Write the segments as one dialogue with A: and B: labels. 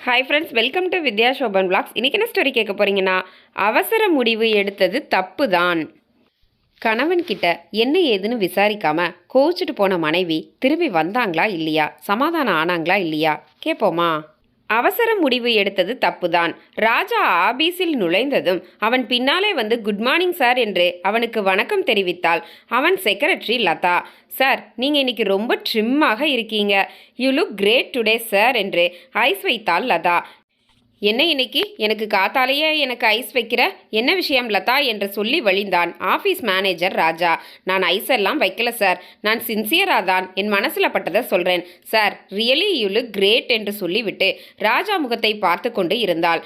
A: Hi friends welcome to Vidya Sobhan blogs இன்றைக்கி என்ன story கேட்க போகிறீங்கன்னா அவசர முடிவு எடுத்தது தப்பு தான் கணவன் கிட்ட என்ன ஏதுன்னு விசாரிக்காம கோச்சிட்டு போன மனைவி திரும்பி வந்தாங்களா இல்லையா? சமாதானம் ஆனாங்களா இல்லையா? கேட்போமா அவசர முடிவு எடுத்தது தப்புதான். ராஜா ஆபீஸில் நுழைந்ததும் அவன் பின்னாலே வந்து குட் மார்னிங் சார் என்று அவனுக்கு வணக்கம் தெரிவித்தாள். அவன் செக்ரட்டரி லதா சார் நீங்கள் இன்னைக்கு ரொம்ப ட்ரிம்மாக இருக்கீங்க. You look great today sir என்று ஐஸ் வைத்தாள் லதா. என்ன இன்னைக்கு? எனக்கு காத்தாலேயே எனக்கு ஐஸ் வைக்கிற? என்ன விஷயம் லதா? என்று சொல்லி வழிந்தான் ஆஃபீஸ் மேனேஜர் ராஜா. நான் ஐஸ் எல்லாம் வைக்கல சார். நான் சின்சியராக தான். என் மனசில் பட்டதை சொல்கிறேன் sir really you look great என்று சொல்லிவிட்டு ராஜா முகத்தை பார்த்து கொண்டு இருந்தாள்.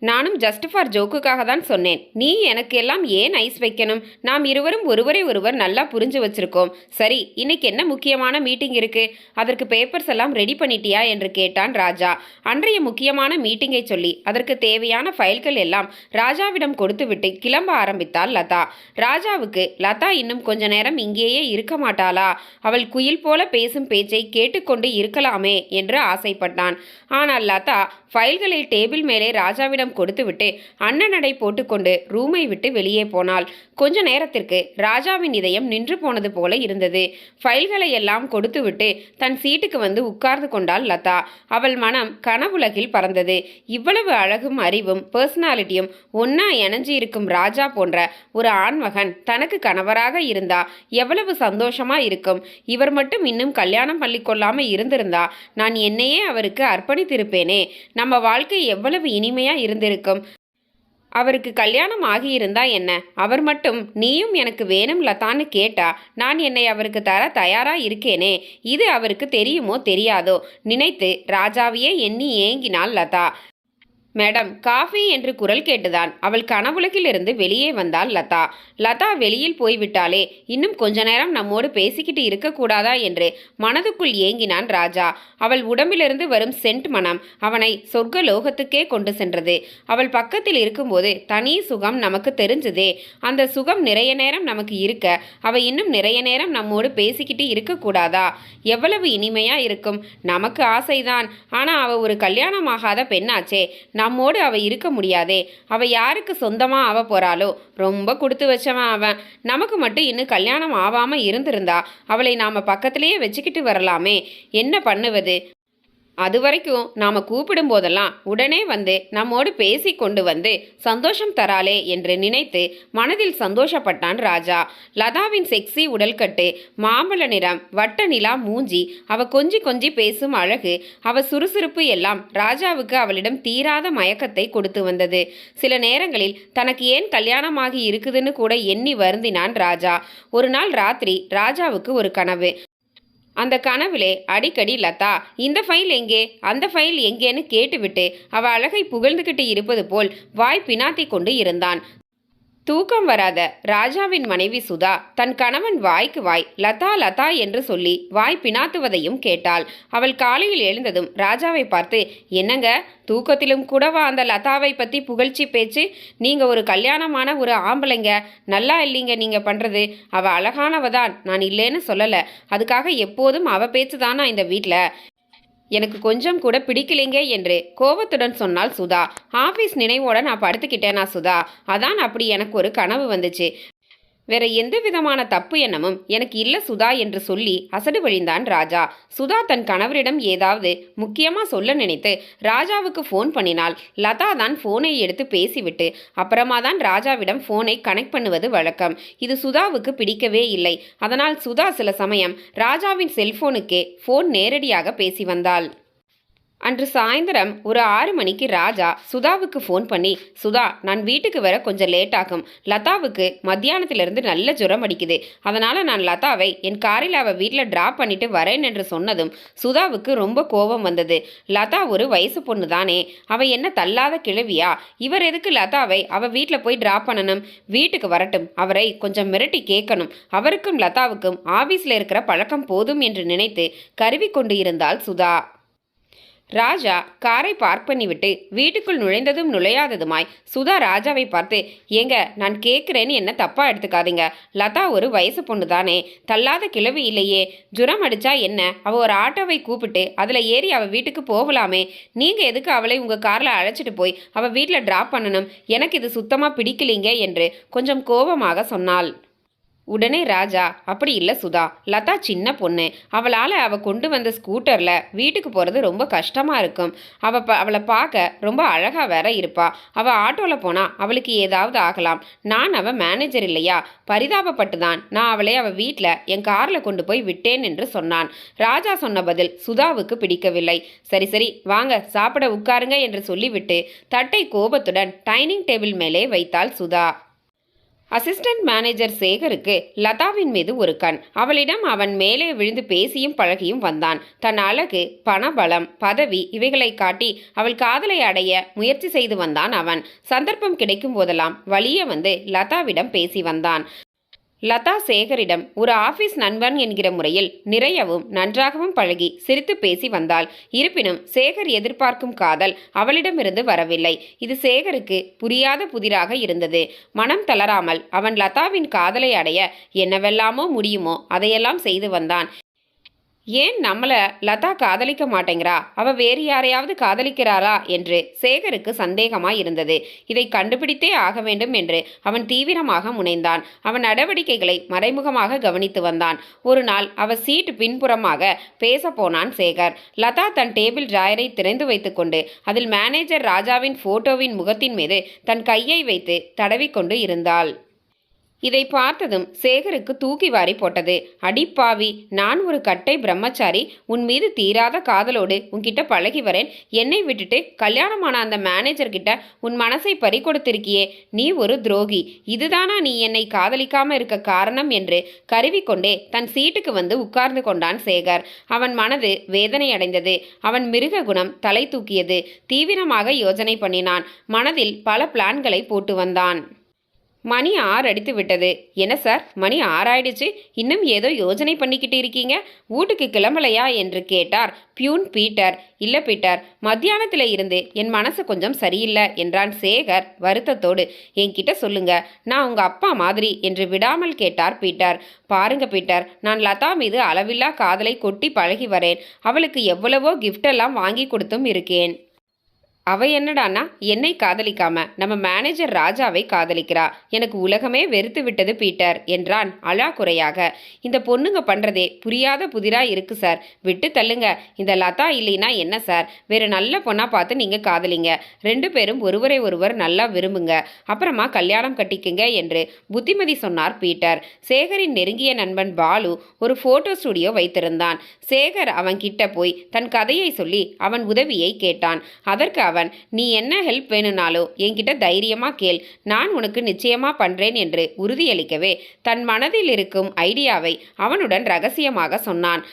A: நானும் ஜஸ்ட் ஃபார் ஜோக்குக்காக தான் சொன்னேன். நீ எனக்கு எல்லாம் ஏன் ஐஸ் வைக்கணும்? நாம் இருவரும் ஒருவரை ஒருவர் நல்லா புரிஞ்சு வச்சிருக்கோம். சரி இன்னைக்கு என்ன முக்கியமான மீட்டிங் இருக்கு? அதற்கு பேப்பர்ஸ் எல்லாம் ரெடி பண்ணிட்டியா? என்று கேட்டான் ராஜா. அன்றைய முக்கியமான மீட்டிங்கை சொல்லி அதற்கு தேவையான ஃபைல்கள் எல்லாம் ராஜாவிடம் கொடுத்துவிட்டு கிளம்ப ஆரம்பித்தாள் லதா. ராஜாவுக்கு லதா இன்னும் கொஞ்ச நேரம் இங்கேயே இருக்க மாட்டாளா? அவள் குயில் போல பேசும் பேச்சை கேட்டுக்கொண்டு இருக்கலாமே? என்று ஆசைப்பட்டான். ஆனால் லதா ஃபைல்களை டேபிள் மேலே ராஜாவிடம் கொடுத்துவிட்டு அண்ணனடை போட்டுக்கொண்டு ரூமை விட்டு வெளியே போனாள். கொஞ்ச நேரத்திற்கு ராஜாவின் இதயம் நின்று போனது போல இருந்தது. ஃபைல்களை எல்லாம் கொடுத்துவிட்டு தன் சீட்டுக்கு வந்து உட்கார்ந்து கொண்டாள் லதா. அவள் மனம் கனவுலகில் பறந்தது. இவ்வளவு அழகும் அறிவும் பர்சனாலிட்டியும் ஒன்னா இணைஞ்சு இருக்கும் ராஜா போன்ற ஒரு ஆண்மகன் தனக்கு கணவராக இருந்தா எவ்வளவு சந்தோஷமா இருக்கும். இவர் மட்டும் இன்னும் கல்யாணம் பண்ணிக்கொள்ளாம இருந்திருந்தா நான் என்னையே அவருக்கு அர்ப்பணித்திருப்பேனே. நம்ம வாழ்க்கை எவ்வளவு இனிமையாக இருந்திருக்கும்? அவருக்கு கல்யாணம் ஆகியிருந்தா என்ன? அவர் மட்டும் நீயும் எனக்கு வேணும் லதான்னு கேட்டா நான் என்னை அவருக்கு தர தயாரா இருக்கேனே இது அவருக்கு தெரியுமோ தெரியாதோ? நினைத்து ராஜாவையே எண்ணி ஏங்கினாள் லதா. மேடம் காஃபி என்று குரல் கேட்டுதான். அவள் கனவுலகிலிருந்து வெளியே வந்தாள் லதா. லதா வெளியில் போய்விட்டாலே இன்னும் கொஞ்ச நேரம் நம்மோடு பேசிக்கிட்டு இருக்கக்கூடாதா என்று மனதுக்குள் ஏங்கினான் ராஜா. அவள் உடம்பிலிருந்து வரும் சென்ட் மனம் அவனை சொர்க்க லோகத்துக்கே கொண்டு சென்றது. அவள் பக்கத்தில் இருக்கும்போது தனி சுகம் நமக்கு தெரிஞ்சதே. அந்த சுகம் நிறைய நேரம் நமக்கு இருக்க அவ இன்னும் நிறைய நேரம் நம்மோடு பேசிக்கிட்டு இருக்கக்கூடாதா? எவ்வளவு இனிமையா இருக்கும். நமக்கு ஆசைதான். ஆனா அவ ஒரு கல்யாணமாகாத பெண்ணாச்சே. நம்மோடு அவள் இருக்க முடியாதே. அவள் யாருக்கு சொந்தமாக ஆக போகிறாளோ ரொம்ப கொடுத்து வச்சவன் அவன். நமக்கு மட்டும் இன்னும் கல்யாணம் ஆகாமல் இருந்திருந்தா அவளை நாம் பக்கத்திலேயே வச்சுக்கிட்டு வரலாமே. என்ன பண்ணுவது? அது வரைக்கும் நாம் கூப்பிடும் போதெல்லாம் உடனே வந்து நம்மோடு பேசி கொண்டு வந்து சந்தோஷம் தராளே என்று நினைத்து மனதில் சந்தோஷப்பட்டான் ராஜா. லதாவின் செக்ஸி உடல்கட்டு மாம்பழ நிறம் வட்ட நிலா மூஞ்சி அவ கொஞ்சி கொஞ்சி பேசும் அழகு அவ சுறுசுறுப்பு எல்லாம் ராஜாவுக்கு அவளிடம் தீராத மயக்கத்தை கொடுத்து வந்தது. சில நேரங்களில் தனக்கு ஏன் கல்யாணமாகி இருக்குதுன்னு கூட எண்ணி வருந்தினான் ராஜா. ஒரு நாள் ராத்திரி ராஜாவுக்கு ஒரு கனவு. அந்த கனவிலே அடிக்கடி லதா இந்த ஃபைல் எங்கே? அந்த ஃபைல் எங்கேன்னு கேட்டுவிட்டு அவ அழகை புகழ்ந்துகிட்டு இருப்பது போல் வாய் பினாத்தி கொண்டு இருந்தான். தூக்கம் வராத ராஜாவின் மனைவி சுதா தன் கணவன் வாய்க்கு வாய் லதா லதா என்று சொல்லி வாய் பினாத்துவதையும் கேட்டாள். அவள் காலையில் எழுந்ததும் ராஜாவை பார்த்து என்னங்க தூக்கத்திலும் கூடவா அந்த லதாவை பற்றி புகழ்ச்சி பேச்சு? நீங்கள் ஒரு கல்யாணமான ஒரு ஆம்பளைங்க. நல்லா இல்லைங்க நீங்கள் பண்ணுறது அவள் அழகானவ தான். நான் இல்லைன்னு சொல்லலை. அதுக்காக எப்போதும் அவ பேச்சு தானா இந்த வீட்டில் எனக்கு கொஞ்சம் கூட பிடிக்கலைங்க என்று கோபத்துடன் சொன்னாள் சுதா. ஆஃபீஸ் நினைவோட நான் படுத்துக்கிட்டேனா சுதா? அதான் அப்படி எனக்கு ஒரு கனவு வந்துச்சு. வேற எந்த விதமான தப்பு எண்ணமும் எனக்கு இல்ல சுதா என்று சொல்லி அசடு வழிந்தான் ராஜா. சுதா தன் கணவரிடம் ஏதாவது முக்கியமா சொல்ல நினைத்து ராஜாவுக்கு ஃபோன் பண்ணினாள் லதா தான் ஃபோனை எடுத்து பேசிவிட்டு அப்புறமா தான் ராஜாவிடம் ஃபோனை கனெக்ட் பண்ணுவது வழக்கம். இது சுதாவுக்கு பிடிக்கவே இல்லை. அதனால் சுதா சில சமயம் ராஜாவின் செல்போனுக்கே ஃபோன் நேரடியாக பேசி வந்தாள். அன்று சாயந்தரம் ஒரு ஆறு மணிக்கு ராஜா சுதாவுக்கு ஃபோன் பண்ணி சுதா நான் வீட்டுக்கு வர கொஞ்சம் லேட் ஆகும். லதாவுக்கு மத்தியானத்திலிருந்து நல்ல ஜுரம் அடிக்குது. அதனால் நான் லதாவை என் காரில் அவள் வீட்டில் ட்ராப் பண்ணிட்டு வரேன் என்று சொன்னதும் சுதாவுக்கு ரொம்ப கோபம் வந்தது. லதா ஒரு வயசு பொண்ணு தானே அவள் என்ன தள்ளாத கிழவியா? இவர் எதுக்கு லதாவை அவள் வீட்டில் போய் ட்ராப் பண்ணணும்? வீட்டுக்கு வரட்டும். அவரை கொஞ்சம் மிரட்டி கேட்கணும். அவருக்கும் லதாவுக்கும் ஆஃபீஸில் இருக்கிற பழக்கம் போதும் என்று நினைத்து கருவி கொண்டு இருந்தால் சுதா. ராஜா காரை பார்க் பண்ணிவிட்டு வீட்டுக்குள் நுழைந்ததும் நுழையாததுமாய் சுதா ராஜாவை பார்த்து ஏங்க நான் கேட்குறேன்னு என்ன தப்பா எடுத்துக்காதீங்க. லதா ஒரு வயசு பொண்ணு தானே தள்ளாத கிழவி இல்லையே. ஜுரம் அடிச்சா என்ன? அவள் ஒரு ஆட்டோவை கூப்பிட்டு அதில் ஏறி அவள் வீட்டுக்கு போகலாமே. நீங்கள் எதுக்கு அவளை உங்கள் காரில் அழைச்சிட்டு போய் அவள் வீட்டில் ட்ராப் பண்ணணும்? எனக்கு இது சுத்தமாக பிடிக்கலீங்க என்று கொஞ்சம் கோபமாக சொன்னாள். உடனே ராஜா அப்படி இல்லை சுதா. லதா சின்ன பொண்ணு. அவளால் அவள் கொண்டு வந்த ஸ்கூட்டரில் வீட்டுக்கு போகிறது ரொம்ப கஷ்டமாக இருக்கும். அவள் ப அவளை பார்க்க ரொம்ப அழகாக வேற இருப்பா. அவள் ஆட்டோவில் போனால் அவளுக்கு ஏதாவது ஆகலாம். நான் அவள் மேனேஜர் இல்லையா? பரிதாபப்பட்டு தான் நான் அவளை அவள் வீட்டில் என் காரில் கொண்டு போய் விட்டேன் என்று சொன்னான். ராஜா சொன்ன பதில் சுதாவுக்கு பிடிக்கவில்லை. சரி சரி வாங்க சாப்பிட உட்காருங்க என்று சொல்லிவிட்டு தட்டை கோபத்துடன் டைனிங் டேபிள் மேலே வைத்தாள் சுதா. அசிஸ்டன்ட் மேனேஜர் சேகருக்கு லதாவின் மீது ஒரு கண். அவளிடம் அவன் மேலே விழுந்து பேசியும் பழகியும் வந்தான். தன் அழகு பணபலம் பதவி இவைகளை காட்டி அவள் காதலை அடைய முயற்சி செய்து வந்தான் அவன். சந்தர்ப்பம் கிடைக்கும் போதெல்லாம் வழியே வந்து லதாவிடம் பேசி வந்தான். லதா சேகரிடம் ஒரு ஆபீஸ் நண்பன் என்கிற முறையில் நிறையவும் நன்றாகவும் பழகி சிரித்து பேசி வந்தாள். இருப்பினும் சேகர் எதிர்பார்க்கும் காதல் அவளிடமிருந்து வரவில்லை. இது சேகருக்கு புரியாத புதிராக இருந்தது. மனம் தளராமல் அவன் லதாவின் காதலை அடைய என்னவெல்லாமோ முடியுமோ அதையெல்லாம் செய்து வந்தான். ஏன் நம்மளை லதா காதலிக்க மாட்டேங்கிறா? அவ வேறு யாரையாவது காதலிக்கிறாரா என்று சேகருக்கு சந்தேகமாய் இருந்தது இதை கண்டுபிடித்தே ஆக வேண்டும் என்று அவன் தீவிரமாக முனைந்தான். அவன் நடவடிக்கைகளை மறைமுகமாக கவனித்து வந்தான். ஒரு நாள் அவ சீட் பின்புறமாக பேச போனான் சேகர். லதா தன் டேபிள் டிராயரை திறந்து வைத்துக்கொண்டு அதில் மேனேஜர் ராஜாவின் போட்டோவின் முகத்தின் மீது தன் கையை வைத்து தடவிக்கொண்டு இருந்தாள். இதை பார்த்ததும் சேகருக்கு தூக்கி வாரி போட்டது. அடிப்பாவி நான் ஒரு கட்டை பிரம்மச்சாரி உன் மீது தீராத காதலோடு உன்கிட்ட பழகி வரேன். என்னை விட்டுட்டு கல்யாணமான அந்த மேனேஜர் கிட்ட உன் மனசை பறி கொடுத்திருக்கியே நீ ஒரு துரோகி. இதுதானா நீ என்னை காதலிக்காம இருக்க காரணம் என்று கருவிக்கொண்டே தன் சீட்டுக்கு வந்து உட்கார்ந்து கொண்டான் சேகர். அவன் மனது வேதனை அடைந்தது அவன் மிருக குணம் தலை தூக்கியது. தீவிரமாக யோசனை பண்ணினான். மனதில் பல பிளான்களை போட்டு வந்தான். மணி ஆறு அடித்து விட்டது. என்ன சார்? மணி ஆறாயிடுச்சு இன்னும் ஏதோ யோசனை பண்ணிக்கிட்டு இருக்கீங்க? வீட்டுக்கு கிளம்பலையா? என்று கேட்டார். Peon Peter. இல்லை பீட்டர். மத்தியானத்தில் இருந்து என் மனசு கொஞ்சம் சரியில்லை என்றான் சேகர் வருத்தத்தோடு. என்கிட்ட சொல்லுங்க. நான் உங்கள் அப்பா மாதிரி என்று விடாமல் கேட்டார் பீட்டர். பாருங்க பீட்டர். நான் லதா மீது அளவில்லா காதலை கொட்டி பழகி வரேன். அவளுக்கு எவ்வளவோ கிஃப்டெல்லாம் வாங்கி கொடுத்தும் இருக்கேன். அவ என்னடான்னா என்னை காதலிக்காம நம்ம மேனேஜர் ராஜாவை காதலிக்கிறா. எனக்கு உலகமே வெறுத்து விட்டது பீட்டர் என்றான் அழா குறையாக இந்த பொண்ணுங்க பண்றதே புரியாத புதிரா இருக்கு சார் விட்டு தள்ளுங்க. இந்த லதா இல்லைன்னா என்ன சார் வேற நல்ல பொண்ணா பார்த்து நீங்க காதலிங்க. ரெண்டு பேரும் ஒருவரை ஒருவர் நல்லா விரும்புங்க. அப்புறமா கல்யாணம் கட்டிக்குங்க என்று புத்திமதி சொன்னார் பீட்டர். சேகரின் நெருங்கிய நண்பன் பாலு ஒரு போட்டோ ஸ்டுடியோ வைத்திருந்தான். சேகர் அவன் கிட்ட போய் தன் கதையை சொல்லி அவன் உதவியை கேட்டான். அதற்கு அவன் நீ என்ன ஹெல்ப் வேணும்னாலோ என்கிட்ட தைரியமா கேள். நான் உனக்கு நிச்சயமா பண்றேன் என்று உறுதியளிக்கவே தன் மனதில் இருக்கும் ஐடியாவை அவனுடன் ரகசியமாக சொன்னான்.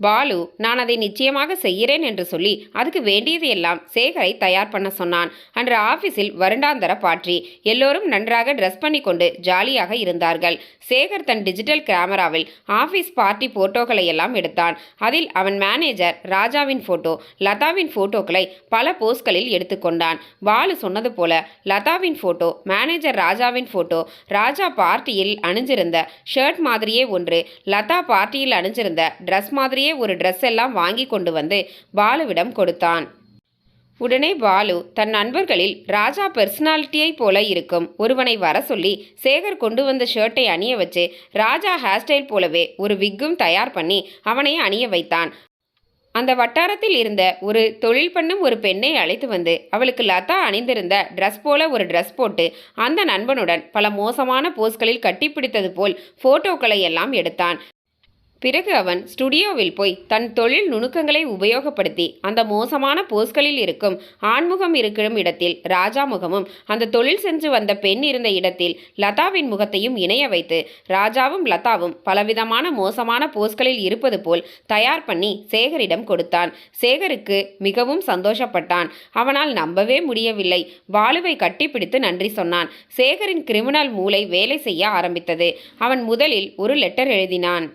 A: பாலு நான் அதை நிச்சயமாக செய்கிறேன் என்று சொல்லி அதுக்கு வேண்டியது எல்லாம் சேகரை தயார் பண்ண சொன்னான். அன்று ஆபீஸில் வருடாந்தர பாற்றி. எல்லோரும் நன்றாக ட்ரெஸ் பண்ணி கொண்டு ஜாலியாக இருந்தார்கள். சேகர் தன் டிஜிட்டல் கேமராவில் ஆபீஸ் பார்ட்டி போட்டோக்களை எல்லாம் எடுத்தான். அதில் அவன் மேனேஜர் ராஜாவின் போட்டோ லதாவின் போட்டோக்களை பல போஸ்களில் எடுத்துக்கொண்டான் பாலு சொன்னது போல லதாவின் போட்டோ மேனேஜர் ராஜாவின் போட்டோ ராஜா பார்ட்டியில் அணிஞ்சிருந்த ஷர்ட் மாதிரியே ஒன்று லதா பார்ட்டியில் அணிஞ்சிருந்த ட்ரெஸ் மாதிரியே ஒரு ட்ரெஸ் எல்லாம் வாங்கி கொண்டு வந்து பாலுவிடம் கொடுத்தான். உடனே பாலு தன் நண்பர்களில் ராஜா பெர்சனாலிட்டியை போல இருக்கும். ஒருவனை வர சொல்லி சேகர் கொண்டு வந்த ஷர்ட்டை அணிய வச்சு ராஜா ஹேர்ஸ்டைல் போலவே ஒரு விக்கும் தயார் பண்ணி அவனை அணிய வைத்தான். அந்த வட்டாரத்தில் இருந்த ஒரு தொழில் பண்ணும் ஒரு பெண்ணை அழைத்து வந்து அவளுக்கு லதா அணிந்திருந்த ட்ரெஸ் போல ஒரு ட்ரெஸ் போட்டு அந்த நண்பனுடன் பல மோசமான போஸ்களில் கட்டிப்பிடித்தது போல் போட்டோக்களை எல்லாம் எடுத்தான். பிறகு அவன் ஸ்டுடியோவில் போய் தன் தொழில் நுணுக்கங்களை உபயோகப்படுத்தி அந்த மோசமான போஸ்களில் இருக்கும் ஆண்முகம் இருக்கும் இடத்தில் ராஜா முகமும் அந்த தொழில் சென்று வந்த பெண் இருந்த இடத்தில் லதாவின் முகத்தையும் இணைய வைத்து ராஜாவும் லதாவும் பலவிதமான மோசமான போஸ்களில் இருப்பது போல் தயார் பண்ணி சேகரிடம் கொடுத்தான். சேகருக்கு மிகவும் சந்தோஷப்பட்டான். அவனால் நம்பவே முடியவில்லை. பாலுவை கட்டிப்பிடித்து நன்றி சொன்னான். சேகரின் கிரிமினல் மூளை வேலை செய்ய ஆரம்பித்தது. அவன் முதலில் ஒரு லெட்டர் எழுதினான்.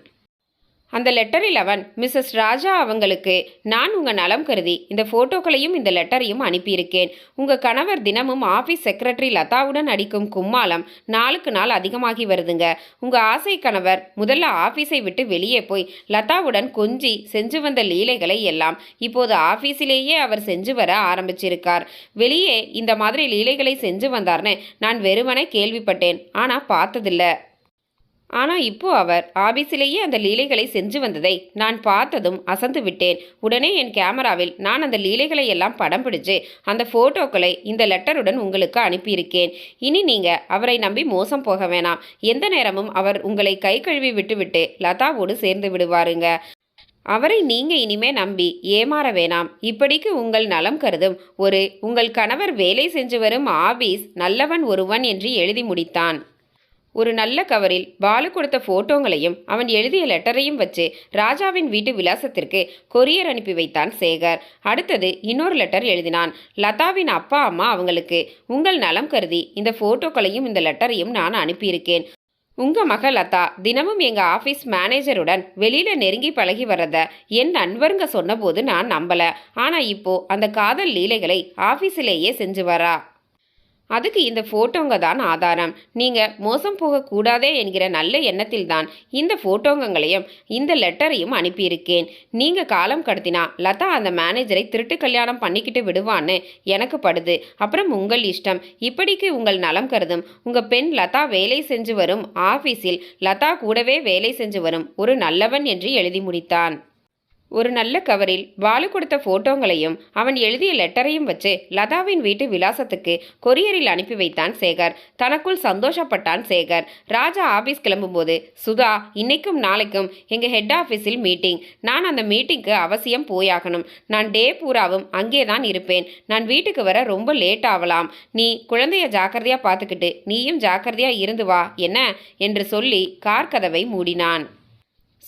A: அந்த லெட்டரில் அவன் மிஸ்ஸஸ் ராஜா அவங்களுக்கு நான் உங்கள் நலம் கருதி இந்த ஃபோட்டோக்களையும் இந்த லெட்டரையும் அனுப்பியிருக்கேன். உங்கள் கணவர் தினமும் ஆஃபீஸ் செக்ரட்டரி லதாவுடன் அடிக்கும் கும்மாளம் நாளுக்கு நாள் அதிகமாகி வருதுங்க. உங்கள் ஆசை கணவர் முதல்ல ஆஃபீஸை விட்டு வெளியே போய் லதாவுடன் கொஞ்சி செஞ்சு வந்த லீலைகளை எல்லாம் இப்போது ஆஃபீஸிலேயே அவர் செஞ்சு வர ஆரம்பிச்சிருக்கார். வெளியே இந்த மாதிரி லீலைகளை செஞ்சு வந்தார்னு நான் வெறுமனே கேள்விப்பட்டேன். ஆனால் பார்த்ததில்ல. ஆனால் இப்போ அவர் ஆபீஸிலேயே அந்த லீலைகளை செஞ்சு வந்ததை நான் பார்த்ததும் அசந்து விட்டேன். உடனே என் கேமராவில் நான் அந்த லீலைகளை எல்லாம் படம் பிடிச்சு அந்த ஃபோட்டோக்களை இந்த லெட்டருடன் உங்களுக்கு அனுப்பியிருக்கேன். இனி நீங்கள் அவரை நம்பி மோசம் போக வேணாம். எந்த நேரமும் அவர் உங்களை கை கழுவி விட்டுவிட்டு லதாவோடு சேர்ந்து விடுவாருங்க. அவரை நீங்க இனிமே நம்பி ஏமாற வேணாம். இப்படிக்கு உங்கள் நலம் கருதும் ஒரு உங்கள் கணவர் வேலை செஞ்சு வரும் ஆபீஸ் நல்லவன் ஒருவன் என்று எழுதி முடித்தான். ஒரு நல்ல கவரில் பாலு கொடுத்த போட்டோங்களையும் அவன் எழுதிய லெட்டரையும் வச்சு ராஜாவின் வீட்டு விலாசத்திற்கு கொரியர் அனுப்பி வைத்தான் சேகர். அடுத்தது இன்னொரு லெட்டர் எழுதினான். லதாவின் அப்பா அம்மா அவங்களுக்கு உங்கள் நலம் கருதி இந்த போட்டோக்களையும் இந்த லெட்டரையும் நான் அனுப்பியிருக்கேன். உங்க மக லதா தினமும் எங்க ஆபீஸ் மேனேஜருடன் வெளியில நெருங்கி பழகி வர்றத என் நண்பருங்க சொன்னபோது நான் நம்பல. ஆனா இப்போ அந்த காதல் லீலைகளை ஆபீஸிலேயே செஞ்சு வரா. அதுக்கு இந்த ஃபோட்டோங்க தான் ஆதாரம். நீங்கள் மோசம் போகக்கூடாதே என்கிற நல்ல எண்ணத்தில் தான் இந்த ஃபோட்டோங்களையும் இந்த லெட்டரையும் அனுப்பியிருக்கேன். நீங்கள் காலம் கடத்தினா லதா அந்த மேனேஜரை திருட்டு கல்யாணம் பண்ணிக்கிட்டு விடுவான்னு எனக்கு படுது. அப்புறம் உங்கள் இஷ்டம். இப்படிக்கு உங்கள் நலம் கருதும். உங்கள் பெண் லதா வேலை செஞ்சு வரும் ஆஃபீஸில் லதா கூடவே வேலை செஞ்சு வரும். ஒரு நல்லவன் என்று எழுதி முடித்தான். ஒரு நல்ல கவரில் பாலு கொடுத்த போட்டோங்களையும் அவன் எழுதிய லெட்டரையும் வச்சு லதாவின் வீட்டு விலாசத்துக்கு கொரியரில் அனுப்பி வைத்தான் சேகர். தனக்குள் சந்தோஷப்பட்டான் சேகர். ராஜா ஆபீஸ் கிளம்பும்போது சுதா இன்னைக்கும் நாளைக்கும் எங்க ஹெட் ஆஃபீஸில் மீட்டிங் நான் அந்த மீட்டிங்க்கு அவசியம் போயாகணும். நான் டே பூராவும் அங்கே தான் இருப்பேன். நான் வீட்டுக்கு வர ரொம்ப லேட் ஆகலாம் நீ குழந்தைய ஜாக்கிரதையா பார்த்துக்கிட்டு நீயும் ஜாக்கிரதையா இருந்து வா. என்ன? என்று சொல்லி கார் கதவை மூடினான்.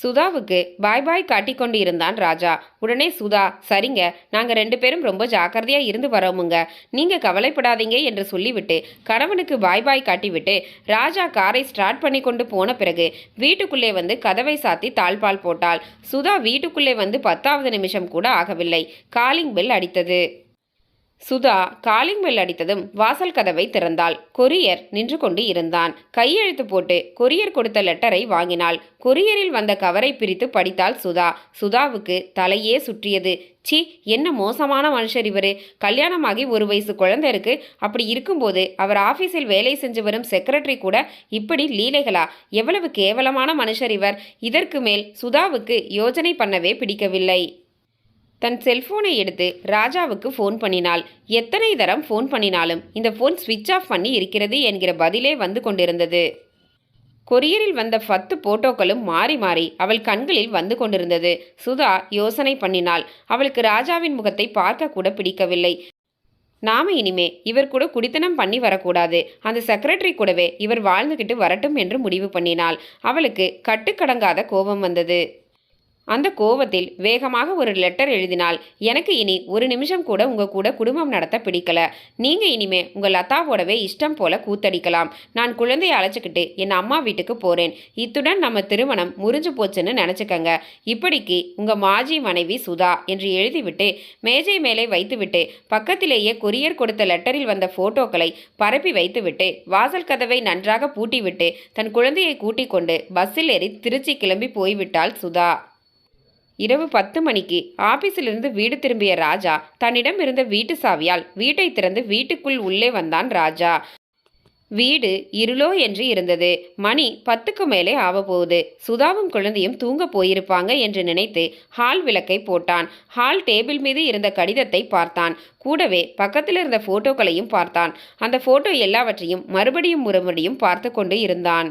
A: சுதாவுக்கு பாய் பாய் காட்டிக்கொண்டு இருந்தான் ராஜா. உடனே சுதா சரிங்க நாங்கள் ரெண்டு பேரும் ரொம்ப ஜாக்கிரதையாக இருந்து வரோமுங்க. நீங்கள் கவலைப்படாதீங்க என்று சொல்லிவிட்டு கணவனுக்கு பாய் பாய் காட்டிவிட்டு ராஜா காரை ஸ்டார்ட் பண்ணி கொண்டு போன பிறகு வீட்டுக்குள்ளே வந்து கதவை சாத்தி தாழ்பால் போட்டாள். சுதா வீட்டுக்குள்ளே வந்து பத்தாவது நிமிஷம் கூட ஆகவில்லை. காலிங் பெல் அடித்தது. சுதா காலிங் பெல் அடித்ததும் வாசல் கதவை திறந்தாள். கொரியர் நின்று கொண்டு இருந்தான். கையெழுத்து போட்டு கொரியர் கொடுத்த லெட்டரை வாங்கினாள். கொரியரில் வந்த கவரை பிரித்து படித்தாள் சுதா. சுதாவுக்கு தலையே சுற்றியது. சி என்ன மோசமான மனுஷர் இவர். கல்யாணமாகி ஒரு வயசு குழந்தை இருக்கு அப்படி இருக்கும்போது அவர் ஆபீஸில் வேலை செஞ்சு வரும் செக்ரட்டரி கூட இப்படி லீலைகளா? எவ்வளவு கேவலமான மனுஷர் இவர். இதற்கு மேல் சுதாவுக்கு யோஜனை பண்ணவே பிடிக்கவில்லை. தன் செல்போனை எடுத்து ராஜாவுக்கு ஃபோன் பண்ணினாள். எத்தனை தரம் ஃபோன் பண்ணினாலும் இந்த ஃபோன் ஸ்விட்ச் ஆஃப் பண்ணி இருக்கிறது என்கிற பதிலே வந்து கொண்டிருந்தது. கொரியரில் வந்த பத்து போட்டோக்களும் மாறி மாறி அவள் கண்களில் வந்து கொண்டிருந்தது. சுதா யோசனை பண்ணினாள். அவளுக்கு ராஜாவின் முகத்தை பார்க்க கூட பிடிக்கவில்லை. நாம இனிமே இவர் கூட குடித்தனம் பண்ணி வரக்கூடாது. அந்த செக்ரட்டரி கூடவே இவர் வாழ்ந்துகிட்டு வரட்டும் என்று முடிவு பண்ணினாள். அவளுக்கு கட்டுக்கடங்காத கோபம் வந்தது. அந்த கோவத்தில் வேகமாக ஒரு லெட்டர் எழுதினால் எனக்கு இனி ஒரு நிமிஷம் கூட உங்கள் கூட குடும்பம் நடத்த பிடிக்கல. நீங்கள் இனிமே உங்கள் லதாவோடவே இஷ்டம் போல கூத்தடிக்கலாம். நான் குழந்தையை அழைச்சிக்கிட்டு என் அம்மா வீட்டுக்கு போகிறேன் இத்துடன் நம்ம திருமணம் முறிஞ்சு போச்சுன்னு நினச்சிக்கங்க. இப்படிக்கு உங்கள் மாஜி மனைவி சுதா என்று எழுதிவிட்டு மேஜை மேலே வைத்துவிட்டு பக்கத்திலேயே கொரியர் கொடுத்த லெட்டரில் வந்த ஃபோட்டோக்களை பரப்பி வைத்துவிட்டு வாசல் கதவை நன்றாக பூட்டிவிட்டு தன் குழந்தையை கூட்டிக் கொண்டு பஸ்ஸில் ஏறி திருச்சி கிளம்பி போய்விட்டாள் சுதா. இரவு பத்து மணிக்கு ஆபீஸிலிருந்து வீடு திரும்பிய ராஜா தன்னிடம் இருந்த வீட்டு சாவியால் வீட்டை திறந்து வீட்டுக்குள் உள்ளே வந்தான் ராஜா. வீடு இருளோ என்று இருந்தது. மணி பத்துக்கு மேலே ஆவப்போகுது. சுதாவும் குழந்தையும் தூங்க போயிருப்பாங்க என்று நினைத்து ஹால் விளக்கை போட்டான். ஹால் டேபிள் மீது இருந்த கடிதத்தை பார்த்தான். கூடவே பக்கத்தில் இருந்த போட்டோக்களையும் பார்த்தான். அந்த போட்டோ எல்லாவற்றையும் மறுபடியும் மறுபடியும் பார்த்து கொண்டு இருந்தான்.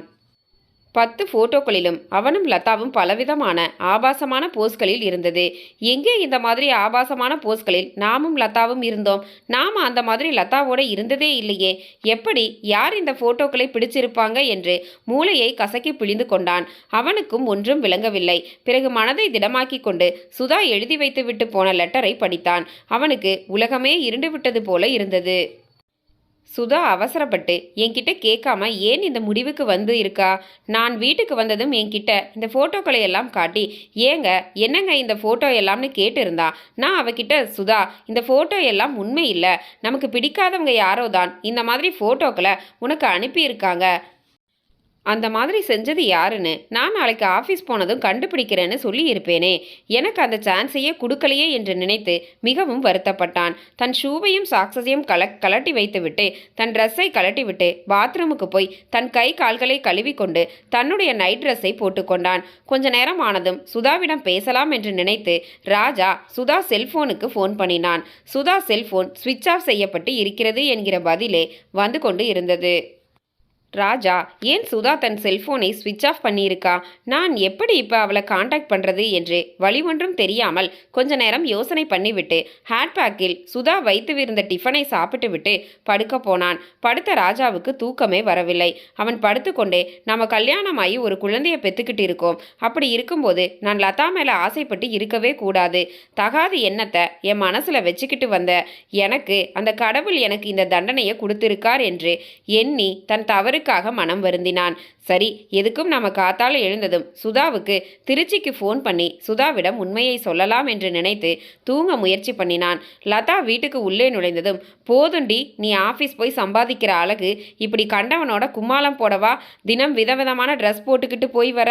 A: பத்து போட்டோக்களிலும் அவனும் லதாவும் பலவிதமான ஆபாசமான போஸ்களில் இருந்தது. எங்கே இந்த மாதிரி ஆபாசமான போஸ்களில் நாமும் லதாவும் இருந்தோம்? நாம் அந்த மாதிரி லதாவோட இருந்ததே இல்லையே. எப்படி யார் இந்த போட்டோக்களை பிடிச்சிருப்பாங்க என்று மூளையை கசக்கி பிழிந்து கொண்டான். அவனுக்கும் ஒன்றும் விளங்கவில்லை. பிறகு மனதை திடமாக்கி கொண்டு சுதா எழுதி வைத்துவிட்டு போன லெட்டரை படித்தான். அவனுக்கு உலகமே இருண்டு விட்டது போல இருந்தது. சுதா அவசரப்பட்டு என்கிட்ட கேட்காம ஏன் இந்த முடிவுக்கு வந்து இருக்கா? நான் வீட்டுக்கு வந்ததும் என்கிட்ட இந்த ஃபோட்டோக்களை எல்லாம் காட்டி ஏங்க என்னங்க இந்த ஃபோட்டோ எல்லாம்னு கேட்டிருந்தா? நான் அவகிட்ட சுதா இந்த ஃபோட்டோ எல்லாம் உண்மை இல்லை. நமக்கு பிடிக்காதவங்க யாரோ தான் இந்த மாதிரி ஃபோட்டோக்களை உனக்கு அனுப்பியிருக்காங்க. அந்த மாதிரி செஞ்சது யாருன்னு? நான் நாளைக்கு ஆஃபீஸ் போனதும் கண்டுபிடிக்கிறேன்னு சொல்லியிருப்பேனே. எனக்கு அந்த சான்ஸையே கொடுக்கலையே என்று நினைத்து மிகவும் வருத்தப்பட்டான். தன் ஷூவையும் சாக்ஸையும் கல கலட்டி வைத்துவிட்டு தன் ட்ரெஸ்ஸை கலட்டிவிட்டு பாத்ரூமுக்கு போய் தன் கை கால்களை கழுவிக்கொண்டு தன்னுடைய நைட் ட்ரெஸ்ஸை போட்டுக்கொண்டான். கொஞ்ச நேரம் ஆனதும் சுதாவிடம் பேசலாம் என்று நினைத்து ராஜா சுதா செல்போனுக்கு ஃபோன் பண்ணினான். சுதா செல்போன் ஸ்விட்ச் ஆஃப் செய்யப்பட்டு இருக்கிறது என்கிற பதிலே வந்து கொண்டு இருந்தது. ராஜா ஏன் சுதா தன் செல்போனை ஸ்விட்ச் ஆஃப் பண்ணியிருக்கா? நான் எப்படி இப்போ அவளை காண்டாக்ட் பண்ணுறது என்று வழி ஒன்றும் தெரியாமல் கொஞ்ச நேரம் யோசனை பண்ணிவிட்டு ஹேட்பேக்கில் சுதா வைத்துவிருந்த டிஃபனை சாப்பிட்டு விட்டு படுக்க போனான். படுத்த ராஜாவுக்கு தூக்கமே வரவில்லை. அவன் படுத்துக்கொண்டே நம்ம கல்யாணமாகி ஒரு குழந்தையை பெற்றுக்கிட்டு இருக்கோம். அப்படி இருக்கும்போது நான் லதா மேலே ஆசைப்பட்டு இருக்கவே கூடாது. தகாத எண்ணத்தை என் மனசில் வச்சுக்கிட்டு வந்த எனக்கு அந்த கடவுள் எனக்கு இந்த தண்டனையை கொடுத்திருக்கார் என்று எண்ணி தன் தவறு தவறுக்காக மனம் வருந்தினான். சரி எதுக்கும் நம்ம காத்தால எழுந்ததும் சுதாவுக்கு திருச்சிக்கு ஃபோன் பண்ணி சுதாவிடம் உண்மையை சொல்லலாம் என்று நினைத்து தூங்க முயற்சி பண்ணினான். லதா வீட்டுக்கு உள்ளே நுழைந்ததும் போதுண்டி நீ ஆஃபீஸ் போய் சம்பாதிக்கிற அழகு இப்படி கண்டவனோட கும்மாளம் போடவா? தினம் விதவிதமான ட்ரெஸ் போட்டுக்கிட்டு போய் வர.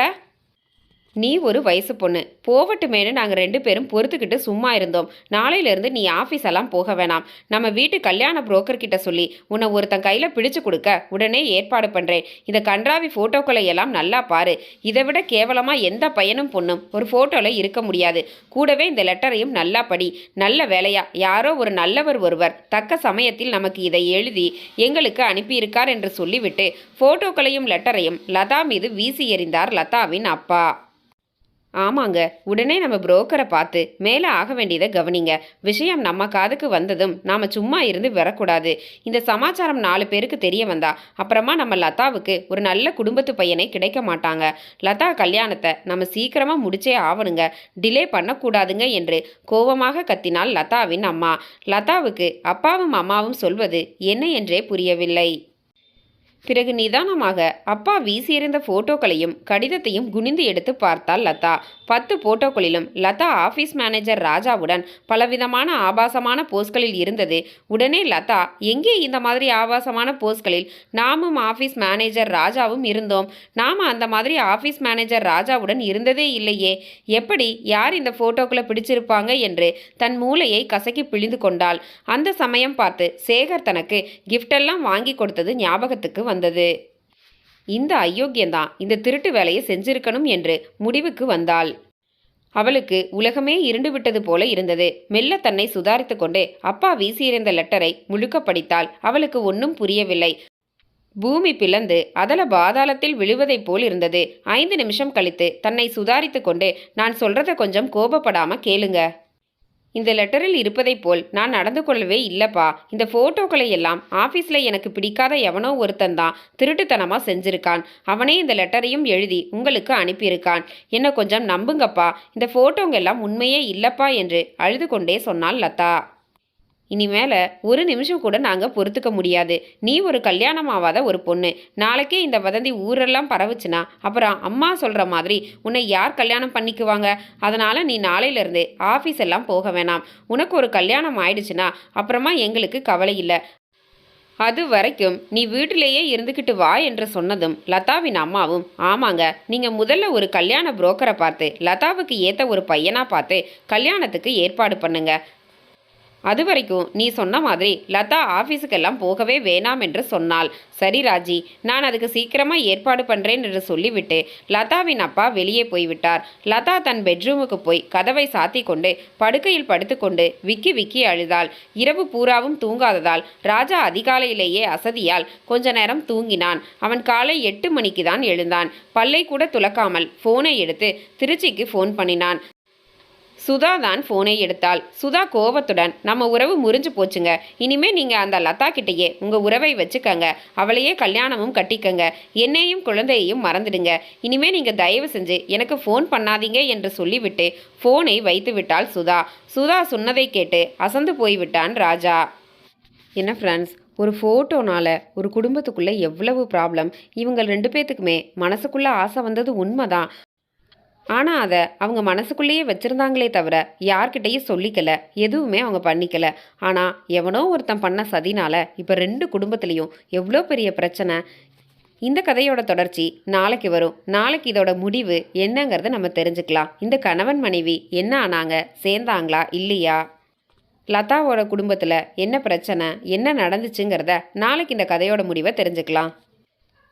A: நீ ஒரு வயசு பொண்ணு. போகட்டுமேனு நாங்கள் ரெண்டு பேரும் பொறுத்துக்கிட்டு சும்மா இருந்தோம். நாளையிலேருந்து நீ ஆஃபீஸ் எல்லாம் போக வேணாம். நம்ம வீட்டு கல்யாண புரோக்கர் கிட்ட சொல்லி உன்னை ஒருத்தன் கையில் பிடிச்சு கொடுக்க உடனே ஏற்பாடு பண்ணுறேன் இந்த கன்றாவி ஃபோட்டோக்களை எல்லாம் நல்லா பாரு. இதை விட கேவலமாக எந்த பையனும் பொண்ணும் ஒரு ஃபோட்டோவில் இருக்க முடியாது. கூடவே இந்த லெட்டரையும் நல்லா படி. நல்ல வேலையா? யாரோ ஒரு நல்லவர் ஒருவர். தக்க சமயத்தில் நமக்கு இதை எழுதி எங்களுக்கு அனுப்பியிருக்கார் என்று சொல்லிவிட்டு ஃபோட்டோக்களையும் லெட்டரையும் லதா மீது வீசி எறிந்தார் லதாவின் அப்பா. ஆமாங்க. உடனே நம்ம புரோக்கரை பார்த்து மேலே ஆக வேண்டியதை கவனிங்க. விஷயம் நம்ம காதுக்கு வந்ததும் நாம் சும்மா இருந்து வரக்கூடாது. இந்த சமாச்சாரம் நாலு பேருக்கு தெரிய வந்தா அப்புறமா நம்ம லதாவுக்கு ஒரு நல்ல குடும்பத்து பையனை கிடைக்க மாட்டாங்க. லதா கல்யாணத்தை நம்ம சீக்கிரமாக முடிச்சே ஆவணுங்க. டிலே பண்ணக்கூடாதுங்க என்று கோபமாக கத்தினாள் லதாவின் அம்மா. லதாவுக்கு அப்பாவும் அம்மாவும் சொல்வது என்ன என்றே புரியவில்லை. பிறகு நிதானமாக அப்பா வீசியிருந்த போட்டோக்களையும் கடிதத்தையும் குனிந்து எடுத்து பார்த்தாள் லதா. பத்து போட்டோக்களிலும் லதா ஆபீஸ் மேனேஜர் ராஜாவுடன் பலவிதமான ஆபாசமான போஸ்களில் இருந்தது. உடனே லதா எங்கே இந்த மாதிரி ஆபாசமான போஸ்களில் நாமும் ஆபீஸ் மேனேஜர் ராஜாவும் இருந்தோம். நாம அந்த மாதிரி ஆபீஸ் மேனேஜர் ராஜாவுடன் இருந்ததே இல்லையே. எப்படி யார் இந்த போட்டோக்களை பிடிச்சிருப்பாங்க? என்று தன் மூளையை கசக்கி பிழிந்து கொண்டாள். அந்த சமயம் பார்த்து சேகர் தனக்கு கிஃப்டெல்லாம் வாங்கி கொடுத்தது ஞாபகத்துக்கு வந்தது. இந்த அயோக்கியந்தான் இந்த திருட்டு வேலையை செஞ்சிருக்கணும் என்று முடிவுக்கு வந்தாள். அவளுக்கு உலகமே இருண்டு விட்டது போல இருந்தது. மெல்ல தன்னை சுதாரித்து கொண்டு அப்பா வீசியிருந்த லெட்டரை முழுக்க படித்தாள் அவளுக்கு ஒன்றும் புரியவில்லை. பூமி பிளந்து அதல பாதாளத்தில் விழுவதைப் போல் இருந்தது. ஐந்து நிமிஷம் கழித்து தன்னை சுதாரித்து கொண்டு நான் சொல்றத கொஞ்சம் கோபப்படாம கேளுங்க. இந்த லெட்டரில் இருப்பதைப் போல் நான் நடந்து கொள்ளவே இல்லைப்பா. இந்த ஃபோட்டோக்களை எல்லாம் ஆஃபீஸில் எனக்கு பிடிக்காத எவனோ ஒருத்தன் தான் திருட்டுத்தனமாக செஞ்சிருக்கான். அவனே இந்த லெட்டரையும் எழுதி உங்களுக்கு அனுப்பியிருக்கான். என்ன கொஞ்சம் நம்புங்கப்பா. இந்த ஃபோட்டோங்கெல்லாம் உண்மையே இல்லைப்பா என்று அழுது கொண்டே சொன்னாள் லதா. இனிமேல ஒரு நிமிஷம் கூட நாங்கள் பொறுத்துக்க முடியாது. நீ ஒரு கல்யாணம் ஆகாத ஒரு பொண்ணு. நாளைக்கே இந்த வதந்தி ஊரெல்லாம் பரவுச்சுன்னா அப்புறம் அம்மா சொல்கிற மாதிரி உன்னை யார் கல்யாணம் பண்ணிக்குவாங்க? அதனால் நீ நாளையிலேருந்து ஆஃபீஸ் எல்லாம் போக வேணாம். உனக்கு ஒரு கல்யாணம் ஆயிடுச்சுன்னா அப்புறமா எங்களுக்கு கவலை இல்லை. அது வரைக்கும் நீ வீட்டிலேயே இருந்துக்கிட்டு வா என்று சொன்னதும் லதாவின் அம்மாவும் ஆமாங்க நீங்கள் முதல்ல ஒரு கல்யாண புரோக்கரை பார்த்து லதாவுக்கு ஏற்ற ஒரு பையனாக பார்த்து கல்யாணத்துக்கு ஏற்பாடு பண்ணுங்க. அது வரைக்கும் நீ சொன்ன மாதிரி லதா ஆஃபீஸுக்கெல்லாம் போகவே வேணாம் என்று சொன்னாள். சரி ராஜி நான் அதுக்கு சீக்கிரமாக ஏற்பாடு பண்ணுறேன் என்று சொல்லிவிட்டு லதாவின் அப்பா வெளியே போய்விட்டார். லதா தன் பெட்ரூமுக்கு போய் கதவை சாத்தி கொண்டு படுக்கையில் படுத்துக்கொண்டு விக்கி விக்கி அழுதாள். இரவு பூராவும் தூங்காததால் ராஜா அதிகாலையிலேயே அசதியால் கொஞ்ச நேரம் தூங்கினான். அவன் காலை எட்டு மணிக்கு தான் எழுந்தான். பல்லை கூட துலக்காமல் ஃபோனை எடுத்து திருச்சிக்கு ஃபோன் பண்ணினான். சுதா தான் ஃபோனை எடுத்தாள். சுதா கோபத்துடன் நம்ம உறவு முறிஞ்சு போச்சுங்க. இனிமே நீங்கள் அந்த லதா கிட்டேயே உங்கள் உறவை வச்சுக்கங்க. அவளையே கல்யாணமும் கட்டிக்கங்க. என்னையும் குழந்தையையும் மறந்துடுங்க. இனிமே நீங்கள் தயவு செஞ்சு எனக்கு ஃபோன் பண்ணாதீங்க என்று சொல்லிவிட்டு ஃபோனை வைத்து விட்டாள் சுதா. சுதா சொன்னதை கேட்டு அசந்து போய்விட்டான் ராஜா. என்ன ஃப்ரெண்ட்ஸ் ஒரு ஃபோட்டோனால் ஒரு குடும்பத்துக்குள்ளே எவ்வளவு ப்ராப்ளம் இவங்க ரெண்டு பேத்துக்குமே மனசுக்குள்ளே ஆசை வந்தது உண்மைதான். ஆனால் அதை அவங்க மனசுக்குள்ளேயே வச்சுருந்தாங்களே தவிர யார்கிட்டையும் சொல்லிக்கல எதுவுமே அவங்க பண்ணிக்கல. ஆனால் எவனோ ஒருத்தன் பண்ண சதினால இப்போ ரெண்டு குடும்பத்துலேயும் எவ்வளோ பெரிய பிரச்சனை? இந்த கதையோட தொடர்ச்சி நாளைக்கு வரும். நாளைக்கு இதோட முடிவு என்னங்கிறத நம்ம தெரிஞ்சுக்கலாம். இந்த கணவன் மனைவி என்ன ஆனாங்க? சேர்ந்தாங்களா? இல்லையா? லதாவோட குடும்பத்தில் என்ன பிரச்சனை? என்ன நடந்துச்சுங்கிறத நாளைக்கு இந்த கதையோட முடிவை தெரிஞ்சுக்கலாம்.